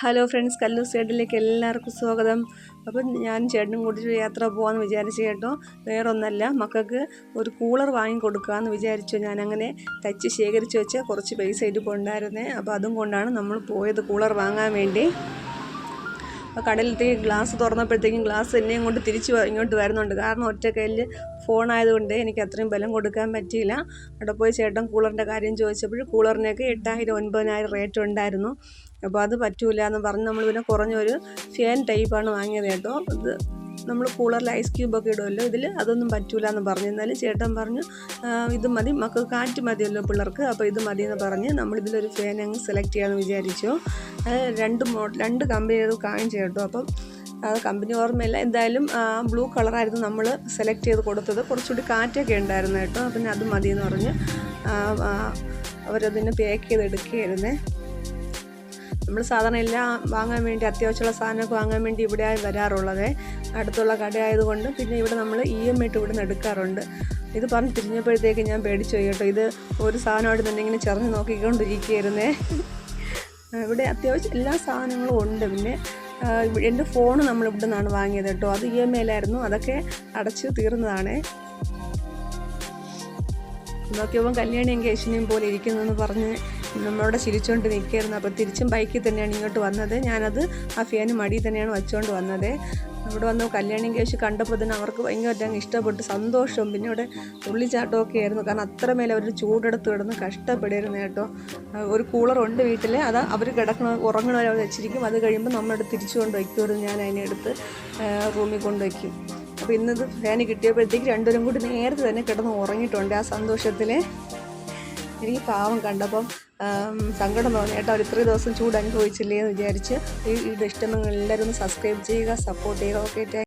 Hello friends Kallur സൈഡിലേക്ക് എല്ലാവർക്കും സ്വാഗതം. അപ്പം ഞാൻ ചേട്ടനും കൂടി ഒരു യാത്ര പോകാമെന്ന് വിചാരിച്ചു കേട്ടോ. വേറൊന്നല്ല മക്കൾക്ക് ഒരു കൂളർ വാങ്ങി കൊടുക്കാമെന്ന് വിചാരിച്ചു. ഞാനങ്ങനെ തച്ച് ശേഖരിച്ച് വെച്ച കുറച്ച് പൈസ ഇരിപ്പുണ്ടായിരുന്നേ അപ്പോൾ അതും കൊണ്ടാണ് നമ്മൾ പോയത് കൂളർ വാങ്ങാൻ വേണ്ടി. അപ്പോൾ കടലിലത്തേക്ക് ഗ്ലാസ് തുറന്നപ്പോഴത്തേക്കും ഗ്ലാസ് എന്നെയും കൊണ്ട് തിരിച്ച് ഇങ്ങോട്ട് വരുന്നുണ്ട്. കാരണം ഒറ്റ കയ്യിൽ ഫോണായതുകൊണ്ട് എനിക്ക് അത്രയും ബലം കൊടുക്കാൻ പറ്റിയില്ല. അവിടെ പോയി ചേട്ടൻ കൂളറിന്റെ കാര്യം ചോദിച്ചപ്പോൾ കൂളറിനൊക്കെ എട്ടായിരം ഒൻപതിനായിരം റേറ്റ് ഉണ്ടായിരുന്നു. അപ്പോൾ അത് പറ്റൂല എന്ന് പറഞ്ഞ് നമ്മൾ പിന്നെ കുറഞ്ഞൊരു ഫാൻ ടൈപ്പാണ് വാങ്ങിയത് കേട്ടോ. അത് നമ്മൾ കൂളറിൽ ഐസ് ക്യൂബൊക്കെ ഇടുമല്ലോ ഇതിൽ അതൊന്നും പറ്റൂല എന്ന് പറഞ്ഞു. എന്നാലും ചേട്ടൻ പറഞ്ഞു ഇത് മതി മക്കൾക്ക് കാറ്റ് മതിയല്ലോ പിള്ളേർക്ക് അപ്പോൾ ഇത് മതി എന്ന് പറഞ്ഞ് നമ്മളിതിലൊരു ഫാൻ അങ്ങ് സെലക്ട് ചെയ്യാമെന്ന് വിചാരിച്ചു. രണ്ട് മോഡൽ രണ്ട് കമ്പനികൾ കാണിച്ചു കേട്ടോ. അപ്പം അത് കമ്പനി ഓർമ്മയില്ല. എന്തായാലും ബ്ലൂ കളറായിരുന്നു നമ്മൾ സെലക്ട് ചെയ്ത് കൊടുത്തത്. കുറച്ചുകൂടി കാറ്റൊക്കെ ഉണ്ടായിരുന്നു കേട്ടോ. പിന്നെ അത് മതിയെന്ന് പറഞ്ഞ് അവരതിനെ പാക്ക് ചെയ്ത് എടുക്കുകയായിരുന്നേ നമ്മൾ സാധാരണ എല്ലാം വാങ്ങാൻ വേണ്ടി അത്യാവശ്യമുള്ള സാധനമൊക്കെ വാങ്ങാൻ വേണ്ടി ഇവിടെ വരാറുള്ളത്. അടുത്തുള്ള കടയായതുകൊണ്ട് പിന്നെ ഇവിടെ നമ്മൾ ഇ എം ഐട്ട് ഇവിടെ നിന്ന് എടുക്കാറുണ്ട്. ഇത് പറഞ്ഞ് തിരിഞ്ഞപ്പോഴത്തേക്ക് ഞാൻ പേടിച്ചു കേട്ടോ. ഇത് ഒരു സാധനമായിട്ട് തന്നെ ഇങ്ങനെ ചെറിഞ്ഞ് നോക്കിക്കൊണ്ടിരിക്കുകയായിരുന്നേ. ഇവിടെ അത്യാവശ്യം എല്ലാ സാധനങ്ങളും ഉണ്ട്. പിന്നെ എന്റെ ഫോൺ നമ്മൾ ഇവിടെ നിന്നാണ് വാങ്ങിയത് കേട്ടോ. അത് ഇ എം ഐയിലായിരുന്നു അതൊക്കെ അടച്ചു തീർന്നതാണ്. നോക്കിയപ്പോൾ കല്യാണിയും കേശിനിയും പോലെ ഇരിക്കുന്നു എന്ന് പറഞ്ഞ് നമ്മളവിടെ ചിരിച്ചുകൊണ്ട് നിൽക്കുകയായിരുന്നു. അപ്പോൾ തിരിച്ചും ബൈക്കിൽ തന്നെയാണ് ഇങ്ങോട്ട് വന്നത്. ഞാനത് ആ ഫാന് മടിയിൽ തന്നെയാണ് വെച്ചുകൊണ്ട് വന്നത്. അവിടെ വന്ന് കല്യാണി കേശ് കണ്ടപ്പോൾ തന്നെ അവർക്ക് ഭയങ്കര അങ്ങ് ഇഷ്ടപ്പെട്ടു. സന്തോഷവും. പിന്നെ ഇവിടെ തുള്ളിച്ചാട്ടമൊക്കെ ആയിരുന്നു. കാരണം അത്രമേലെ അവർ ചൂടെടുത്ത് കിടന്ന് കഷ്ടപ്പെടായിരുന്നു കേട്ടോ. ഒരു കൂളറുണ്ട് വീട്ടിൽ. അത് അവർ കിടക്കണ ഉറങ്ങണവരെ അവർ വെച്ചിരിക്കും. അത് കഴിയുമ്പോൾ നമ്മളിവിടെ തിരിച്ചു കൊണ്ട് വയ്ക്കുമായിരുന്നു ഞാൻ അതിനെ എടുത്ത് റൂമിൽ കൊണ്ട് വയ്ക്കും. അപ്പോൾ ഇന്നത് ഫാന് കിട്ടിയപ്പോഴത്തേക്ക് രണ്ടുപേരും കൂടി നേരത്തെ തന്നെ കിടന്ന് ഉറങ്ങിയിട്ടുണ്ട് ആ സന്തോഷത്തിൽ എനിക്ക് പാവം കണ്ടപ്പം സങ്കടം തോന്നി. കേട്ടോ അവർ ഇത്രയും ദിവസം ചൂട് അനുഭവിച്ചില്ലേ? എന്ന് വിചാരിച്ച് ഈ ഇഷ്ടം ഇഷ്ടമെങ്കിൽ എല്ലാവരും സബ്സ്ക്രൈബ് ചെയ്യുക സപ്പോർട്ട് ചെയ്യുക. ഓക്കെ